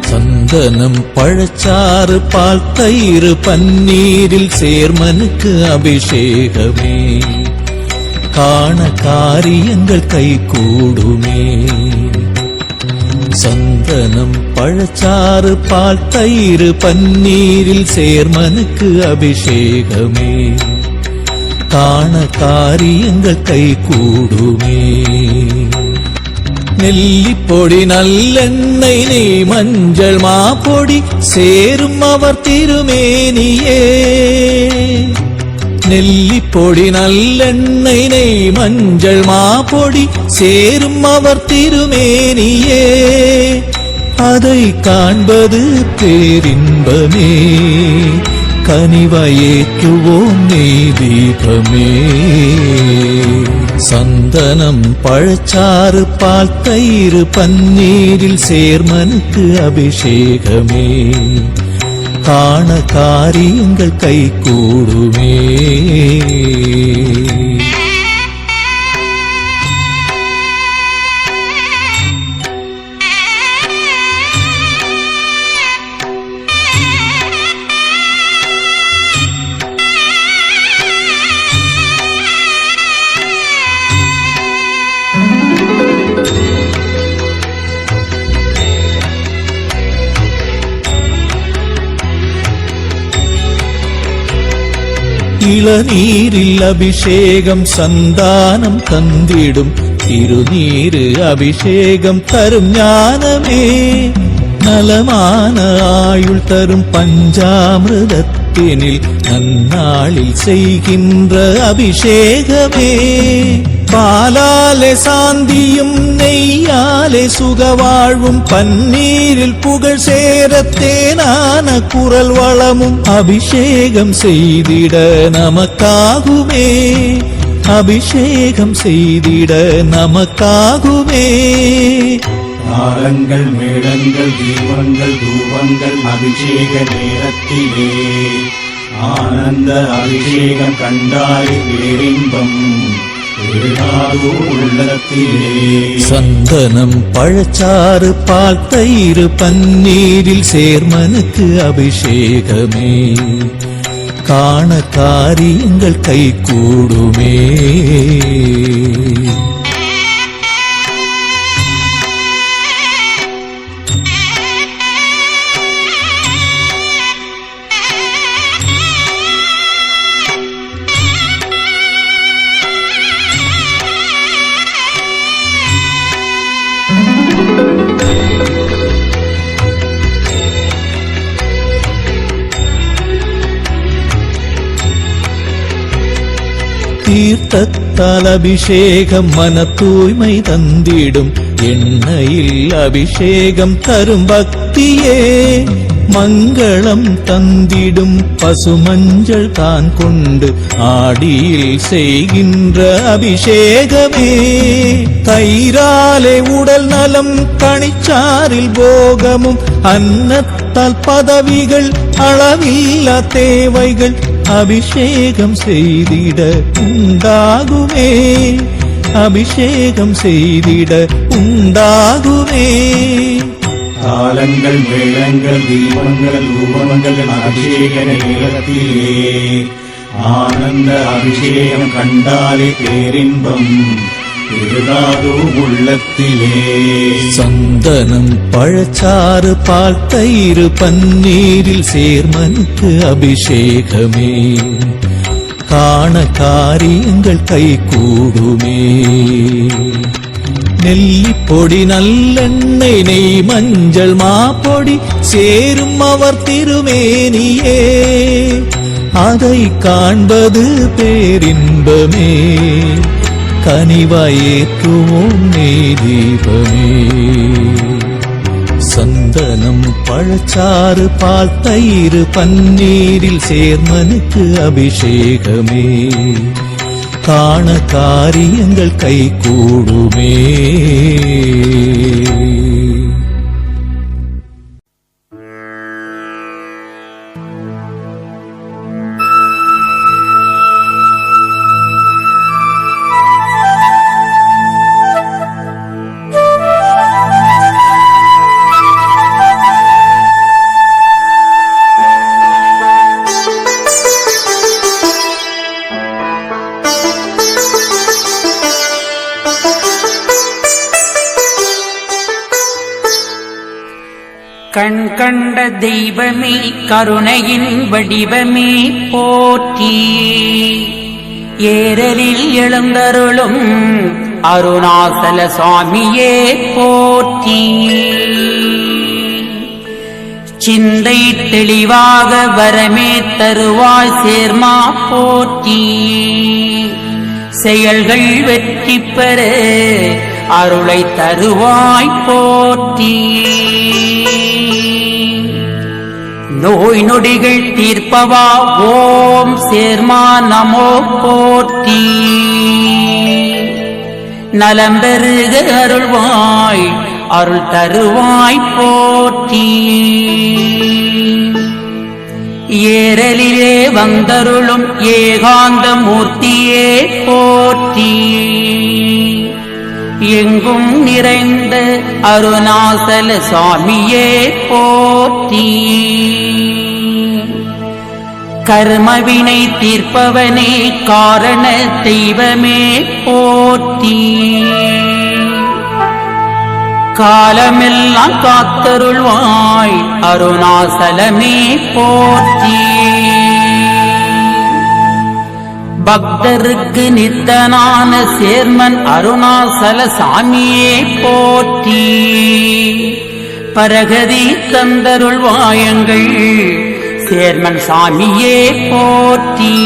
சந்தனம் பழச்சாறு பால் தயிர் பன்னீரில் சேர்மனுக்கு அபிஷேகமே. காண காரியங்கள் கை கூடுமே சந்தனம் பழச்சாறு பால் தயிர் பன்னீரில் சேர்மனுக்கு அபிஷேகமே. காண காரியங்கள் கை கூடுமே நெல்லிப்பொடி நல்லெண்ணெய் நெய் மஞ்சள் மாப்பொடி சேரும் அவர் திருமேனியே. நெல்லிப்பொடி நல்லெண்ணெய் நெய் மஞ்சள் மாப்பொடி சேரும் அவர் திருமேனியே. அதை காண்பது பேரின்பமே. கனிவயேற்றுவோம் நீ தீபமே சந்தனம் பழச்சாறு பால் தயிர் பன்னீரில் சேர்மனுக்கு அபிஷேகமே காண காரியங்கள் கை கூடுமே இளநீரில் அபிஷேகம் சந்தானம் தந்திடும். திருநீரு அபிஷேகம் தரும் ஞானமே. நலமான ஆயுள் தரும் பஞ்சாமிரதத்தினில் நன்னாளில் செய்கின்ற அபிஷேகமே. பாலாலே சாந்தியும் நெய்யாலே சுகவாழ்வும் பன்னீரில் புகழ் சேரத்தேனான குரல் வளமும் அபிஷேகம் செய்திட நமக்காகுமே. அபிஷேகம் செய்திட நமக்காகுமே. தாளங்கள் மேளங்கள் தீபங்கள் தூபங்கள் அபிஷேக நேரத்திலே. ஆனந்த அபிஷேகம் கண்டாய் பேரின்பம். சந்தனம் பழச்சாறு பால் தயிர் பன்னீரில் சேர்மனுக்கு அபிஷேகமே. காண காரியங்கள் கை கூடுமே தீர்த்தத்தால் அபிஷேகம் மன தூய்மை தந்திடும். எண்ணெயில் அபிஷேகம் தரும் பக்தியே. மங்களம் தந்திடும். பசுமஞ்சள் தான் கொண்டு ஆடியில் செய்கின்ற அபிஷேகமே. தயிராலே உடல் நலம் கணிச்சாரில் போகமும். அன்னத்தால் பதவிகள் அளவில்லா தேவைகள் அபிஷேகம் செய்திட உண்டாகுமே. அபிஷேகம் செய்திட உண்டாகுமே. தாளங்கள் மேளங்கள் தீபங்கள் தூபங்கள் அபிஷேக நேரத்திலே ஆனந்த அபிஷேகம் கண்டாலே பேரின்பம். பெருகாதோ உள்ளத்திலே. சந்தனம் பழச்சாறு பால் தயிறு பன்னீரில் சேர்மனுக்கு அபிஷேகமே. காண காரியங்கள் கை கூடுமே. நெல்லிப்பொடி நல்லெண்ணெய் நெய் மஞ்சள் மாப்பொடி சேரும் அவர் திருமேனியே. அதை காண்பது பேரின்பமே. கனிவாயேற்றுவோம் நீ தீபமே சந்தனம் பழச்சாறு பால் தயிர் பன்னீரில் சேர்மனுக்கு அபிஷேகமே காண காரியங்கள் கை கூடுமே தெய்வமே கருணையின் வடிவமே போற்றி. ஏரலில் எழுந்தருளும் அருணாசல சுவாமியே போற்றி. சிந்தை தெளிவாக வரமே தருவாய் சேர்மா போற்றி. செயல்கள் வெற்றி பெற அருளை தருவாய் போற்றி. நோய் நொடிகள் தீர்ப்பவா? ஓம் சேர்மா நமோ போற்றி. நலம் பெருக அருள்வாய் அருள் தருவாய் போற்றி. ஏரலிலே வந்தருளும் ஏகாந்த மூர்த்தியே போற்றி. எங்கும் நிறைந்த அருணாசல சுவாமியே போற்றி. கர்மவினை தீர்ப்பவனே காரண தெய்வமே போற்றி. காலமெல்லாம் காத்தருள்வாய் அருணாசலமே போற்றி. பக்தருக்கு நித்தனான சேர்மன் அருணாசல சாமியே போற்றி. பரகதி தந்தருள்வாயங்கள் சேர்மன் சாமியே போற்றி.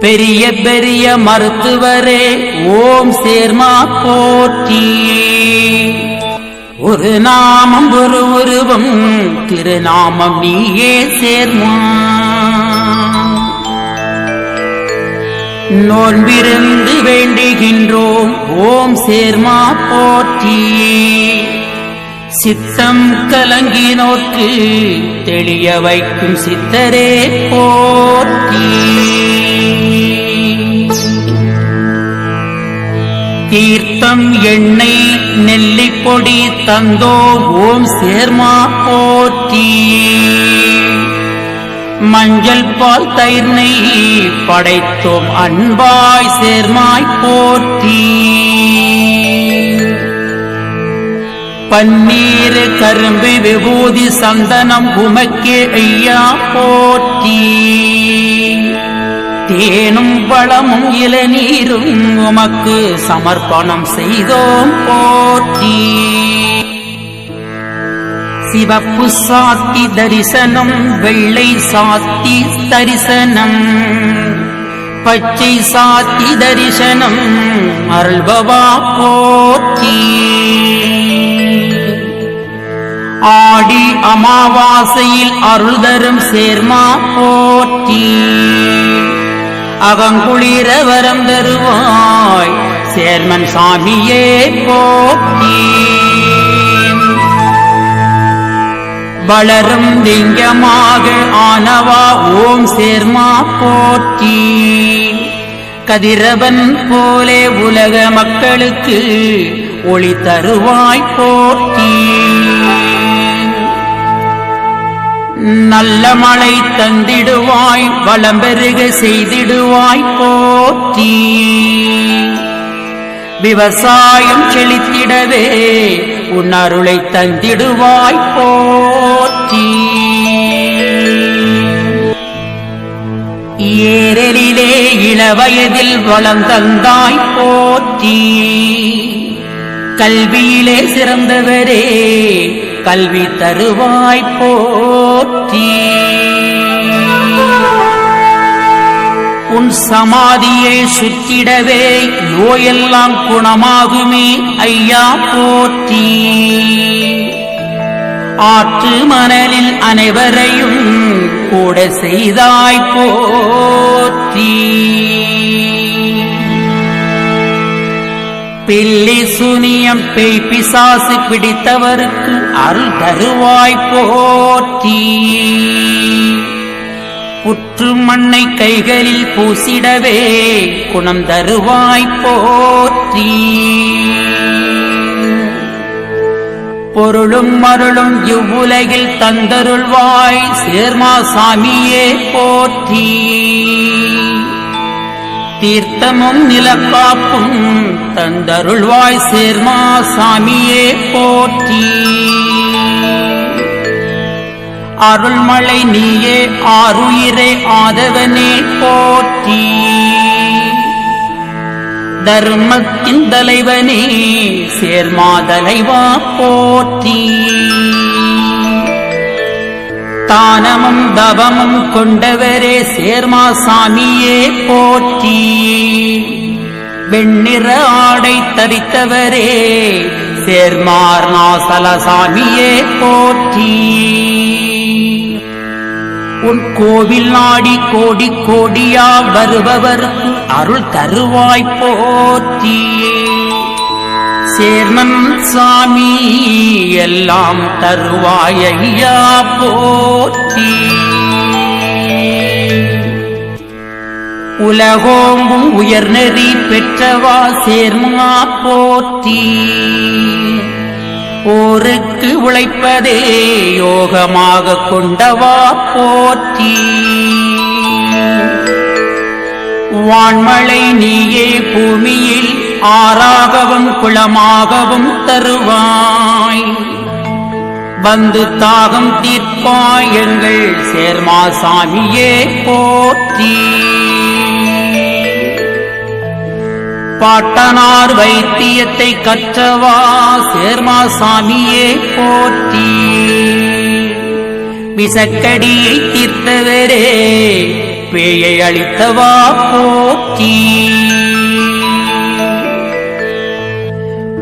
பெரிய பெரிய மருத்துவரே ஓம் சேர்மா போற்றி. ஒரு நாமம் ஒரு உருவம் திருநாமம் நீயே சேர்மா. நோன்பிருந்து வேண்டுகின்றோம். ஓம் சேர்மா போற்றி. சித்தம் கலங்கினோர்க்கு தெளிய வைக்கும் சித்தரே போற்றி. தீர்த்தம் எண்ணெய் நெல்லிப்பொடி தந்தோ ஓம் சேர்மா போற்றி. மஞ்சள் பால் தயிர் நெய் படைத்தோம் அன்பாய் சேர்மாய் போற்றி. பன்னீர் கரும்பு விபூதி சந்தனம் உமக்கே ஐயா போற்றி. தேனும் பழமும் இளநீரும் உமக்கு சமர்ப்பணம் செய்தோம் போற்றி. சிவப்பு சாத்தி தரிசனம் வெள்ளை சாத்தி தரிசனம். பச்சை சாத்தி தரிசனம் அருள்பவா போற்றி. ஆடி அமாவாசையில் அருள் தரும் சேர்மா போற்றி. அவங்குளிர வரம் தருவாய் சேர்மன் சாமியே போற்றி. வளரும் லிங்கமாக ஆனவா ஓம் சேர்மா போற்றி. கதிரவன் போலே உலக மக்களுக்கு ஒளி தருவாய் போற்றி. நல்ல மழை தந்திடுவாய் வளம் பெருக செய்திடுவாய் போற்றி. விவசாயம் செழித்திடவே உன் அருளை தந்திடுவாய் போற்றி. ஏரலிலே இளவயதில் வளம் தந்தாய் போற்றி. கல்வியிலே சிறந்தவரே கல்வி தருவாய் போற்றி. சமாதியை சுற்றிடவே நோயெல்லாம் குணமாகுமே ஐயா போற்றி. ஆற்று மணலில் அனைவரையும் கூட செய்தாய் போற்றி. பில்லி சுனியம் பேய் பிசாசு பிடித்தவருக்கு அருள் தருவாய் போற்றி. புற்று மண்ணை கைகளில் பூசிடவே குணம் தருவாய் போற்றி. பொருளும் மருளும் இவ்வுலகில் தந்தருள்வாய் சேர்மா சாமியே போற்றி. தீர்த்தமும் நிலக்காப்பும் தந்தருள்வாய் சேர்மா சாமியே போற்றி. அருள்மலை நீயே ஆருயிரே ஆதவனே போற்றி. தர்மத்தின் தலைவனே சேர்மா தலைவா போற்றி. தானமும் தவமும் கொண்டவரே சேர்மா சாமியே போற்றி. வெண்ணிற ஆடை தரித்தவரே சேர்மார் நாசலசாமியே போற்றி. உன் கோவில் நாடி கோடி கோடியா வருபவருக்கு அருள் தருவாய் போற்றி. சேர்மன் சாமி எல்லாம் தருவாய் ஐயா போற்றி. உலகோம்பும் உயர்நெறி பெற்றவா சேர்மா போற்றி. போருக்கு உழைப்பதே யோகமாக கொண்டவா போற்றி. வான்மழை நீயே பூமியில் ஆறாகவும் குளமாகவும் தருவாய். வந்து தாகம் தீர்ப்பாய் எங்கள் சேர்மா சாமியே போற்றி. பாட்டனார் வைத்தியத்தை கற்றவா? சேர்மா சாமியே போற்றி. விசக்கடியை தீர்த்தவரே பேயை அளித்தவா போற்றி.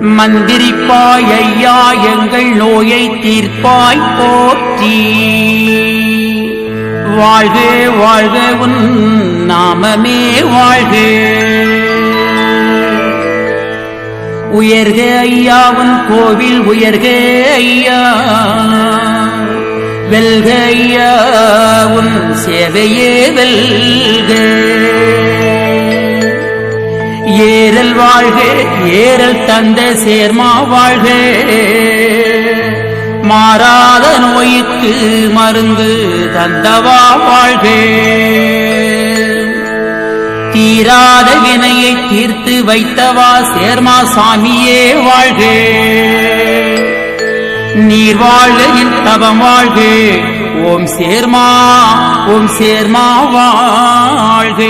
மந்திரிப்பாய் ஐயா எங்கள் நோயை தீர்ப்பாய் போற்றி. வாழ்க வாழ்க உன் நாமமே வாழ்க. உயர்க ஐயாவும் கோவில் உயர்க ஐயா. வெல்க ஐயா உன் சேவையே வெல்க. ஏரல் வாழ்க ஏரல் தந்த சேர்மா வாழ்க. மாறாத நோய்க்கு மருந்து தந்தவா வாழ்கே. தீராத வினையை தீர்த்து வைத்தவா சேர்மா சாமியே வாழ்க. நீர் வாழ்க என் தவம் வாழ்க. ஓம் சேர்மா ஓம் சேர்மா வாழ்க.